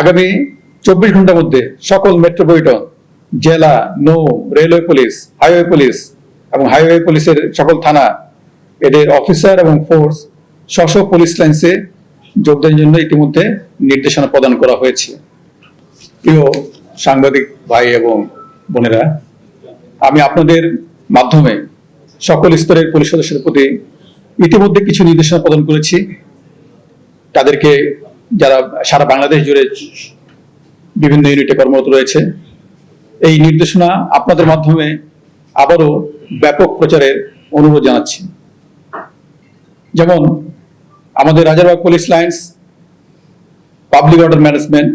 আগামী চব্বিশ ঘণ্টার মধ্যে সকল মেট্রোপলিটন, জেলা, নৌ, রেলওয়ে পুলিশ, হাইওয়ে পুলিশ এবং হাইওয়ে পুলিশের সকল থানা, এদের অফিসার এবং ফোর্স স্ব পুলিশ লাইন্সে যোগদানের জন্য ইতিমধ্যে নির্দেশনা প্রদান করা হয়েছে। প্রিয় সাংবাদিক ভাই এবং বোনেরা, আমি আপনাদের মাধ্যমে সকল স্তরের পুলিশ সদস্যদের প্রতি ইতিমধ্যে কিছু নির্দেশনা প্রদান করেছি। তাদেরকে যারা সারা বাংলাদেশ জুড়ে বিভিন্ন ইউনিটে কর্মরত রয়েছে, এই নির্দেশনা আপনাদের মাধ্যমে আবারও ব্যাপক প্রচারের অনুরোধ জানাচ্ছি। যেমন আমাদের Rajarbagh police lines public order management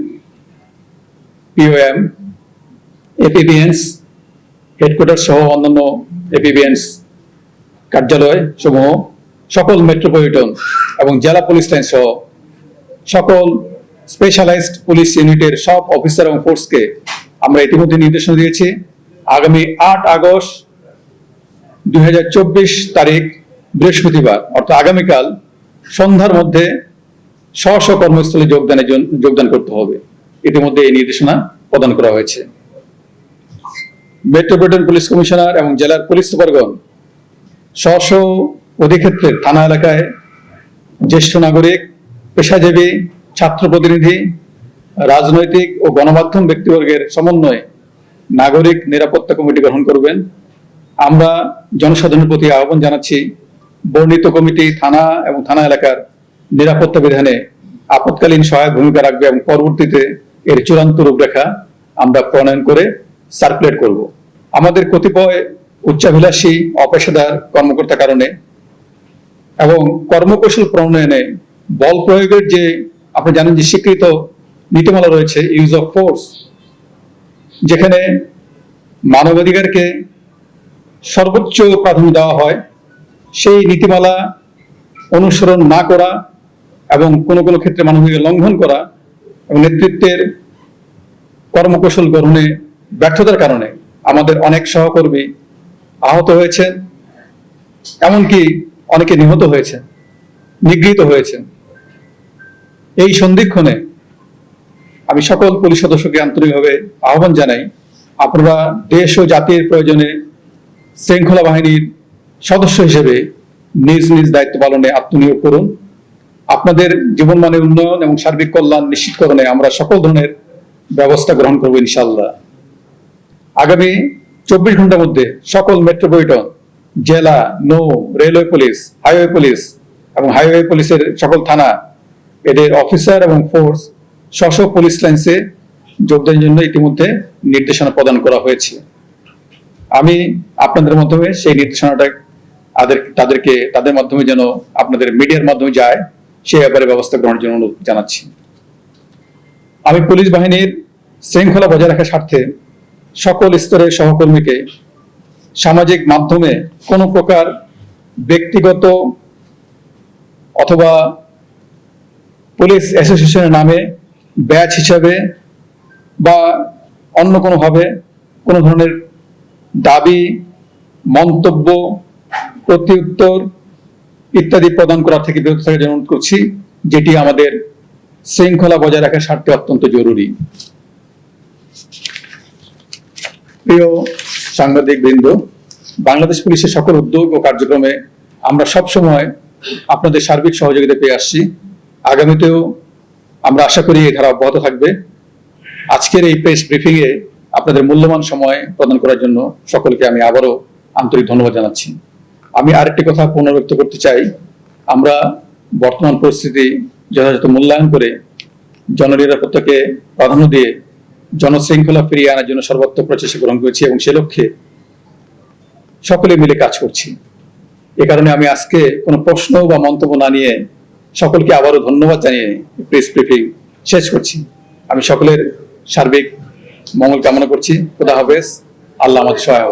POM APBNs headquarter সহ অন্যান্য এপিবিএনস কার্যালয় সমূহ, সকল মেট্রোপলিটন এবং জেলা পুলিশ লাইন সহ সকল স্পেশালাইজড পুলিশ ইউনিটের সব অফিসার এবং ফোর্সকে আমরা ইতিমধ্যে নির্দেশনা দিয়েছি। আগামী আট আগস্ট দুই হাজার চব্বিশ তারিখ বৃহস্পতিবার, অর্থাৎ আগামীকাল সন্ধ্যার মধ্যে স্ব স্ব কর্মস্থলে যোগদানের জন্য যোগদান করতে হবে। ইতিমধ্যে এই নির্দেশনা প্রদান করা হয়েছে। মেট্রোপলিটন পুলিশ কমিশনার এবং জেলার পুলিশ সুপারগণ স্ব স্ব অধিক্ষেত্রের থানা এলাকায় জ্যেষ্ঠ নাগরিক পেশাজীবী, ছাত্র প্রতিনিধি, রাজনৈতিক ও গণমাধ্যম ব্যক্তিবর্গের সমন্বয়ে নাগরিক নিরাপত্তা কমিটি গ্রহণ করবেন। আমরা জনসাধারণের প্রতি আহ্বান জানাচ্ছি, বর্ণিত কমিটি থানা এবং থানা এলাকার নিরাপত্তা বিধানে আপৎকালীন সহায়ক ভূমিকা রাখবে এবং পরবর্তীতে এর চূড়ান্ত রূপরেখা আমরা প্রণয়ন করে সার্কুলেট করব। আমাদের কতিপয় উচ্চাভিলাষী, অপেশাদার কর্মকর্তা কারণে এবং কর্মকৌশল প্রণয়নে বল প্রয়োগের যে, আপনি জানেন যে স্বীকৃত নীতিমালা রয়েছে ইউজ অফ ফোর্স যেখানে মানবাধিকারকে সর্বোচ্চ প্রাধান্য দেওয়া হয়, সেই নীতিমালা অনুসরণ না করা এবং কোনো কোনো ক্ষেত্রে মানবাধিকার লঙ্ঘন করা এবং নেতৃত্বের কর্মকৌশল গ্রহণে ব্যর্থতার কারণে আমাদের অনেক সহকর্মী আহত হয়েছেন, এমনকি অনেকে নিহত হয়েছেন, নিগৃহীত হয়েছেন। এই সন্ধিক্ষণে আমি সকল পুলিশ সদস্যকে আন্তরিকভাবে আহ্বান জানাই, আপনারা দেশ ও জাতির প্রয়োজনে শৃঙ্খলা বাহিনীর সদস্য হিসেবে নিজ নিজ দায়িত্ব পালনে আত্মনিয়োগ করুন। আপনাদের জীবন জীবনমানের উন্নয়ন এবং সার্বিক কল্যাণ নিশ্চিতকরণে আমরা সকল ধরনের ব্যবস্থা গ্রহণ করব ইনশাল্লাহ আগামী চব্বিশ ঘণ্টার মধ্যে সকল মেট্রোপলিটন, জেলা, নৌ, রেলওয়ে পুলিশ, হাইওয়ে পুলিশ এবং হাইওয়ে পুলিশের সকল থানা এদের অফিসার এবং ফোর্স স্ব স্ব পুলিশ লাইন্সে যোগদানের জন্য ইতিমধ্যে নির্দেশনা প্রদান করা হয়েছে। আমি আপনাদের মাধ্যমে সেই নির্দেশনাটা তাদের তাদেরকে, তাদের মাধ্যমে যেন আপনাদের মিডিয়ার মাধ্যমে যায়, সে ব্যাপারে ব্যবস্থা গ্রহণের জন্য অনুরোধ জানাচ্ছি। আমি পুলিশ বাহিনীর শৃঙ্খলা বজায় রাখার স্বার্থে সকল স্তরের সহকর্মীকে সামাজিক মাধ্যমে কোনো প্রকার ব্যক্তিগত অথবা পুলিশ অ্যাসোসিয়েশনের নামে ব্যাচ হিসাবে বা অন্য কোনোভাবে কোনো ধরনের দাবি, মন্তব্য, প্রত্যুত্তর ইত্যাদি প্রদান করা থেকে বিরত থাকার জন্য অনুরোধ করছি, যেটি আমাদের শৃঙ্খলা বজায় রাখার স্বার্থে অত্যন্ত জরুরি। প্রিয় সাংবাদিক বৃন্দ বাংলাদেশ পুলিশের সকল উদ্যোগ ও কার্যক্রমে আমরা সব সময় আপনাদের সার্বিক সহযোগিতা পেয়ে আসছি। আগামীতেও আমরা আশা করি এই ধারা অব্যাহত থাকবে। আজকের এই প্রেস ব্রিফিং এ আপনাদের মূল্যবান সময় প্রদান করার জন্য সকলকে আমি আবারও আন্তরিক ধন্যবাদ জানাচ্ছি। আমি আরেকটি কথা পুনর্ব্যক্ত করতে চাই। আমরা বর্তমান পরিস্থিতি যথাযথ মূল্যায়ন করে জননিরাপত্তাকে প্রাধান্য দিয়ে জনশৃঙ্খলা ফিরিয়ে আনার জন্য সর্বাত্মক প্রচেষ্টা গ্রহণ করেছি এবং সে লক্ষ্যে সকলে মিলে কাজ করছি। এ কারণে আমি আজকে কোনো প্রশ্ন বা মন্তব্য না নিয়ে সকলকে আবারও ধন্যবাদ জানিয়ে প্রেস ব্রিফিং শেষ করছি। আমি সকলের সার্বিক মঙ্গল কামনা করছি। খোদা হাফেজ। আল্লাহ আমাদের সহায়